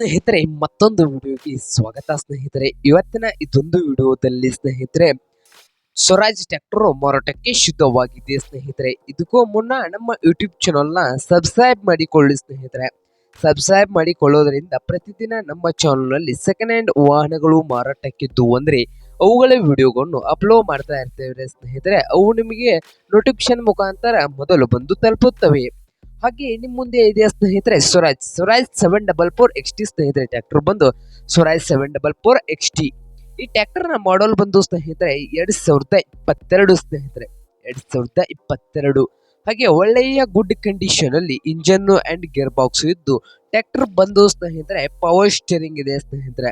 ಸ್ನೇಹಿತರೆ, ಮತ್ತೊಂದು ವಿಡಿಯೋಗೆ ಸ್ವಾಗತ ಸ್ನೇಹಿತರೆ. ಇವತ್ತಿನ ಇದೊಂದು ವಿಡಿಯೋದಲ್ಲಿ ಸ್ನೇಹಿತರೆ, ಸ್ವರಾಜ್ ಟ್ರ್ಯಾಕ್ಟರ್ ಮಾರಾಟಕ್ಕೆ ಶುದ್ಧವಾಗಿದೆ ಸ್ನೇಹಿತರೆ. ಇದಕ್ಕೂ ಮುನ್ನ ನಮ್ಮ ಯೂಟ್ಯೂಬ್ ಚಾನಲ್ನ ಸಬ್ಸ್ಕ್ರೈಬ್ ಮಾಡಿಕೊಳ್ಳಿ ಸ್ನೇಹಿತರೆ. ಸಬ್ಸ್ಕ್ರೈಬ್ ಮಾಡಿಕೊಳ್ಳೋದ್ರಿಂದ ಪ್ರತಿದಿನ ನಮ್ಮ ಚಾನಲ್ನಲ್ಲಿ ಸೆಕೆಂಡ್ ಹ್ಯಾಂಡ್ ವಾಹನಗಳು ಮಾರಾಟಕ್ಕಿದ್ದು ಅಂದರೆ, ಅವುಗಳ ವಿಡಿಯೋಗಳನ್ನು ಅಪ್ಲೋಡ್ ಮಾಡ್ತಾ ಇರ್ತೇವೆ ಸ್ನೇಹಿತರೆ. ಅವು ನಿಮಗೆ ನೋಟಿಫಿಕೇಶನ್ ಮುಖಾಂತರ ಮೊದಲು ಬಂದು ತಲುಪುತ್ತವೆ. ಹಾಗೆ ನಿಮ್ ಮುಂದೆ ಇದೆ ಸ್ನೇಹಿತರೆ Swaraj Swaraj seven double four X T ಸ್ನೇಹಿತರೆ ಟ್ರ್ಯಾಕ್ಟರ್ ಬಂದು Swaraj seven double four X T ಈ ಟ್ರ್ಯಾಕ್ಟರ್ನ ಮಾಡಲ್ ಬಂದು ಸ್ನೇಹಿತರೆ ಎರಡ್ ಸಾವಿರದ ಇಪ್ಪತ್ತೆರಡು ಸ್ನೇಹಿತರೆ. ಎರಡ್ ಸಾವಿರದ ಇಪ್ಪತ್ತೆರಡು. ಹಾಗೆ ಒಳ್ಳೆಯ ಗುಡ್ ಕಂಡೀಷನ್ ಅಲ್ಲಿ ಇಂಜನ್ ಅಂಡ್ ಗೇರ್ ಬಾಕ್ಸ್ ಇದ್ದು ಟ್ರ್ಯಾಕ್ಟರ್ ಬಂದು ಸ್ನೇಹಿತರೆ ಪವರ್ ಸ್ಟೇರಿಂಗ್ ಇದೆ ಸ್ನೇಹಿತರೆ.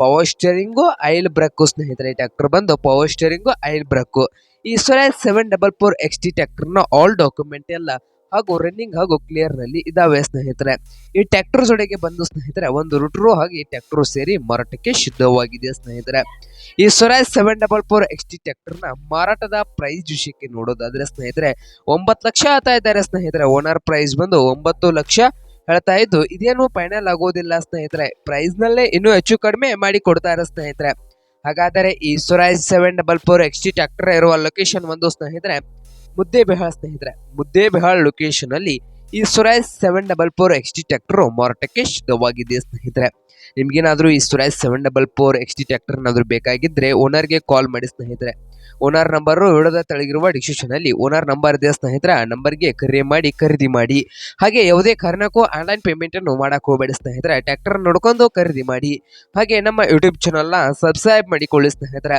ಪವರ್ ಸ್ಟೇರಿಂಗು ಆಯಿಲ್ ಬ್ರೇಕ್ ಸ್ನೇಹಿತರೆ ಟ್ರ್ಯಾಕ್ಟರ್ ಬಂದು ಪವರ್ ಸ್ಟೇರಿಂಗು ಆಯಿಲ್ ಬ್ರೇಕ್ ಈ Swaraj seven double four X T ಟ್ರ್ಯಾಕ್ಟರ್ನ ಆಲ್ ಡಾಕ್ಯುಮೆಂಟ್ ಎಲ್ಲ ಹಾಗೂ ರನ್ನಿಂಗ್ ಹಾಗೂ ಕ್ಲಿಯರ್ನಲ್ಲಿ ಇದಾವೆ ಸ್ನೇಹಿತರೆ. ಈ ಟ್ಯಾಕ್ಟರ್ ಜೊಡೆಗೆ ಬಂದು ಸ್ನೇಹಿತರೆ, ಒಂದು ರುಟ್ರು ಹಾಗೆ ಈ ಟ್ರ್ಯಾಕ್ಟರ್ ಸೇರಿ ಮಾರಾಟಕ್ಕೆ ಸಿದ್ಧವಾಗಿದೆ ಸ್ನೇಹಿತರೆ. ಈ Swaraj seven double four X T ಟ್ರ್ಯಾಕ್ಟರ್ನ ಮಾರಾಟದ ಪ್ರೈಸ್ ವಿಷಯಕ್ಕೆ ನೋಡೋದಾದ್ರೆ ಸ್ನೇಹಿತರೆ, ಒಂಬತ್ತು ಲಕ್ಷ ಹೇಳ್ತಾ ಇದ್ದಾರೆ ಸ್ನೇಹಿತರೆ. ಓನರ್ ಪ್ರೈಸ್ ಬಂದು ಒಂಬತ್ತು ಲಕ್ಷ ಹೇಳ್ತಾ ಇದ್ದು, ಇದೇನು ಫೈನಲ್ ಆಗೋದಿಲ್ಲ ಸ್ನೇಹಿತರೆ. ಪ್ರೈಸ್ ನಲ್ಲೇ ಇನ್ನೂ ಹೆಚ್ಚು ಕಡಿಮೆ ಮಾಡಿ ಕೊಡ್ತಾರೆ ಸ್ನೇಹಿತರೆ. ಹಾಗಾದರೆ ಈ Swaraj seven double four X T tractor ಇರುವ ಲೊಕೇಶನ್ ಒಂದು ಸ್ನೇಹಿತರೆ ಮುದ್ದೇಬಿಹಾಳ್ ಸ್ನೇಹಿತರೆ, ಮುದ್ದೇಬಿಹಾಳ್ ಲೊಕೇಶನ್ ಅಲ್ಲಿ ಈ ಸುರೈಸ್ seven double four X T tractor ಮಾರಾಟಕ್ಕೆ ಶುದ್ಧವಾಗಿದೆ ಸ್ನೇಹಿತರೆ? ನಿಮ್ಗೇನಾದ್ರೂ ಈ Swaraj seven double four X T tractor ಏನಾದ್ರು ಬೇಕಾಗಿದ್ರೆ ಓನರ್ಗೆ ಕಾಲ್ ಮಾಡಿ ಸ್ನೇಹಿತರೆ. ಓನರ್ ನಂಬರ್ ವಿಡೋದ ತಳಗಿರುವ ಡಿಸ್ಕ್ರಿಪ್ಷನ್ ಅಲ್ಲಿ ಓನರ್ ನಂಬರ್ ಇದೆ ಸ್ನೇಹಿತರ? ಆ ನಂಬರ್ಗೆ ಕರೆ ಮಾಡಿ, ಖರೀದಿ ಮಾಡಿ. ಹಾಗೆ ಯಾವುದೇ ಕಾರಣಕ್ಕೂ ಆನ್ಲೈನ್ ಪೇಮೆಂಟ್ ಅನ್ನು ಮಾಡಕ್ ಹೋಗಬೇಡಿ ಸ್ನೇಹಿತರೆ. ಟ್ರ್ಯಾಕ್ಟರ್ ನೋಡ್ಕೊಂಡು ಖರೀದಿ ಮಾಡಿ. ಹಾಗೆ ನಮ್ಮ ಯೂಟ್ಯೂಬ್ ಚಾನಲ್ನ ಸಬ್ಸ್ಕ್ರೈಬ್ ಮಾಡಿಕೊಳ್ಳಿ ಸ್ನೇಹಿತರೆ.